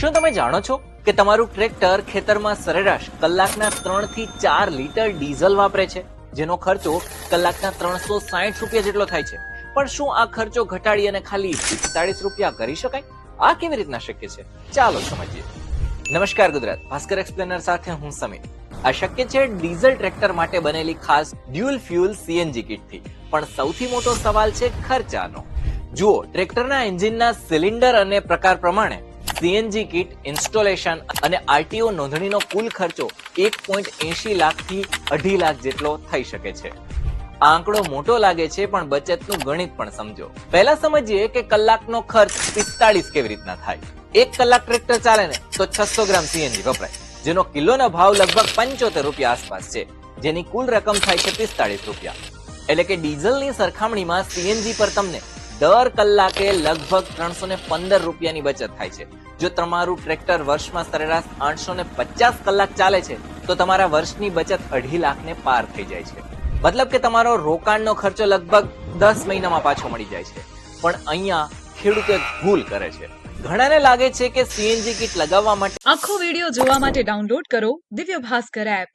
શું તમે જાણો છો કે તમારું ટ્રેક્ટર ખેતરમાં સરેરાશ કલાકના ત્રણથી ચાર લીટર ડીઝલ વાપરે છે? જેનો ખર્ચો કલાકના ત્રણસો સાઠ રૂપિયા જેટલો થાય છે. પણ શું આ ખર્ચો ઘટાડી અને ખાલી પિસ્તાળીસ રૂપિયા કરી શકાય? આ કેવી રીતના શક્ય છે? ચાલો સમજીએ. નમસ્કાર ગુજરાત. ભાસ્કર એક્સપ્લેનર સાથે હું સમીર. આ શક્ય છે ડીઝલ ટ્રેક્ટર માટે બનેલી ખાસ ડ્યુઅલ ફ્યુઅલ સીએનજી કિટથી. પણ સૌથી મોટો સવાલ છે ખર્ચાનો. જુઓ, ટ્રેક્ટરના એન્જિનના સિલિન્ડર અને પ્રકાર પ્રમાણે સીએનજી કિટ, ઇન્સ્ટોલેશન અને આરટીઓ નોંધણીનો કુલ ખર્ચો એક પોઈન્ટ એંશી લાખથી અઢી લાખ જેટલો થઈ શકે છે. આ આંકડો મોટો લાગે છે, પણ બચતનું ગણિત પણ સમજો. પહેલા સમજીએ કે કલાકનો ખર્ચ પિસ્તાળીસ કેવી રીતના થાય. એક કલાક ટ્રેક્ટર ચાલે ને, તો છસો ગ્રામ સીએનજી વપરાય. જેનો કિલોનો ભાવ લગભગ પંચોતેર રૂપિયા આસપાસ છે. જેની કુલ રકમ થાય છે પિસ્તાળીસ રૂપિયા. એટલે કે ડીઝલની સરખામણીમાં સીએનજી પર તમને દર કલાકે લગભગ ત્રણસો ને પંદર રૂપિયાની બચત થાય છે. જો તમારું ટ્રેક્ટર વર્ષમાં સરેરાશ આઠસો ને પચાસ કલાક ચાલે છે, તો તમારા વર્ષની બચત અઢી લાખને પાર થઈ જાય છે. મતલબ કે તમારો રોકાણનો ખર્ચો લગભગ દસ મહિનામાં પાછો મળી જાય છે. પણ અહીંયા ખેડૂતો ભૂલ કરે છે. ઘણાને લાગે છે કે સીએનજી કિટ લગાવવા માટે આખો વિડિયો જોવા માટે ડાઉનલોડ કરો દિવ્ય ભાસ્કર એપ.